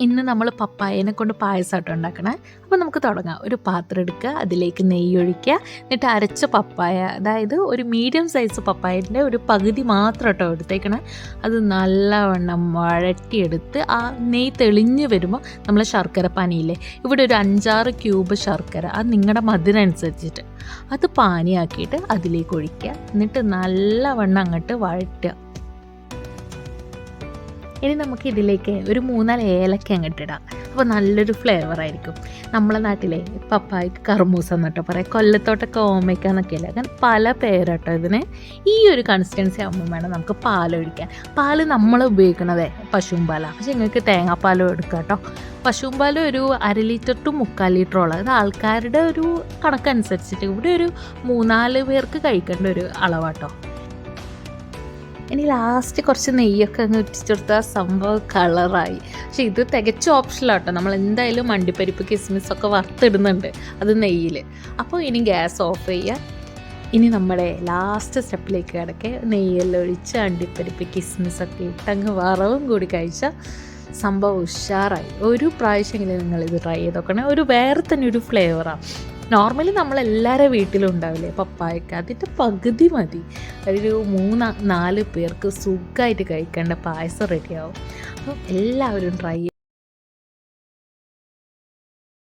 ഇന്ന് നമ്മൾ പപ്പായനെ കൊണ്ട് പായസമായിട്ട് ഉണ്ടാക്കണേ. അപ്പോൾ നമുക്ക് തുടങ്ങാം. ഒരു പാത്രം എടുക്കുക അതിലേക്ക് നെയ്യ് ഒഴിക്കുക. എന്നിട്ട് അരച്ച പപ്പായ അതായത് ഒരു മീഡിയം സൈസ് പപ്പായന്റെ ഒരു പകുതി മാത്രം കേട്ടോ എടുത്തേക്കണേ. അത് നല്ലവണ്ണം വഴറ്റിയെടുത്ത് ആ നെയ്യ് തെളിഞ്ഞ് വരുമ്പോൾ നമ്മൾ ശർക്കര പാനിയില്ലേ? ഇവിടെ ഒരു അഞ്ചാറ് ക്യൂബ് ശർക്കര. അത് നിങ്ങളുടെ മധുരം അനുസരിച്ചിട്ട് അത് പാനിയാക്കിയിട്ട് അതിലേക്ക് ഒഴിക്കുക. എന്നിട്ട് നല്ലവണ്ണം അങ്ങോട്ട് വഴറ്റുക. ഇനി നമുക്ക് ഇതിലേക്ക് ഒരു മൂന്നാൽ ഏലക്ക അങ്ങോട്ട് ഇടാം. അപ്പോൾ നല്ലൊരു ഫ്ലേവർ ആയിരിക്കും. നമ്മളെ നാട്ടിലെ പപ്പായ്ക്ക് കർമൂസ എന്നിട്ടോ പറയാം. കൊല്ലത്തോട്ടൊക്കെ ഓമയ്ക്ക എന്നൊക്കെ അങ്ങനെ പല പേരട്ടോ ഇതിന്. ഈ ഒരു കൺസിസ്റ്റൻസി ആകുമ്പോൾ വേണം നമുക്ക് പാലൊഴിക്കാൻ പാൽ നമ്മൾ ഉപയോഗിക്കണതേ പശുവും പാലാണ് പക്ഷെ നിങ്ങൾക്ക് തേങ്ങാപ്പാലും എടുക്കാം കേട്ടോ. പശുവും പാൽ ഒരു അര ലിറ്റർ ടു മുക്കാൽ ലിറ്ററോളം അത് ആൾക്കാരുടെ ഒരു കണക്കനുസരിച്ചിട്ട് ഇവിടെ ഒരു മൂന്നാൽ പേർക്ക് കഴിക്കേണ്ട ഒരു അളവാട്ടോ. ഇനി ലാസ്റ്റ് കുറച്ച് നെയ്യൊക്കെ അങ്ങ് ഇട്ടിച്ചെടുത്താൽ സംഭവം കളറായി പക്ഷെ ഇത് തികച്ച ഓപ്ഷനിലാട്ടോ നമ്മൾ എന്തായാലും മണ്ടിപ്പരിപ്പ് കിസ്മിസ് ഒക്കെ വറുത്തിടുന്നുണ്ട് അത് നെയ്യിൽ അപ്പോൾ ഇനി ഗ്യാസ് ഓഫ് ചെയ്യുക ഇനി നമ്മുടെ ലാസ്റ്റ് സ്റ്റെപ്പിലേക്ക് കിടക്കെ. നെയ്യെല്ലാം ഒഴിച്ച് അണ്ടിപ്പരിപ്പ് കിസ്മിസ് ഒക്കെ ഇട്ട് അങ്ങ് വറവും കൂടി കഴിച്ചാൽ സംഭവം ഉഷാറായി. ഒരു പ്രാവശ്യമെങ്കിലും നിങ്ങൾ ഇത് ട്രൈ ചെയ്ത് നോക്കണേ. ഒരു വേറെ തന്നെ ഒരു ഫ്ലേവറാണ് നോർമലി നമ്മളെല്ലാവരുടെ വീട്ടിലും ഉണ്ടാവില്ലേ പപ്പായക്ക. അതിന്റെ പകുതി മതി. ഒരു മൂന്ന് നാല് പേർക്ക് സുഖമായിട്ട് കഴിക്കേണ്ട പായസം റെഡിയാവും അപ്പം എല്ലാവരും ട്രൈ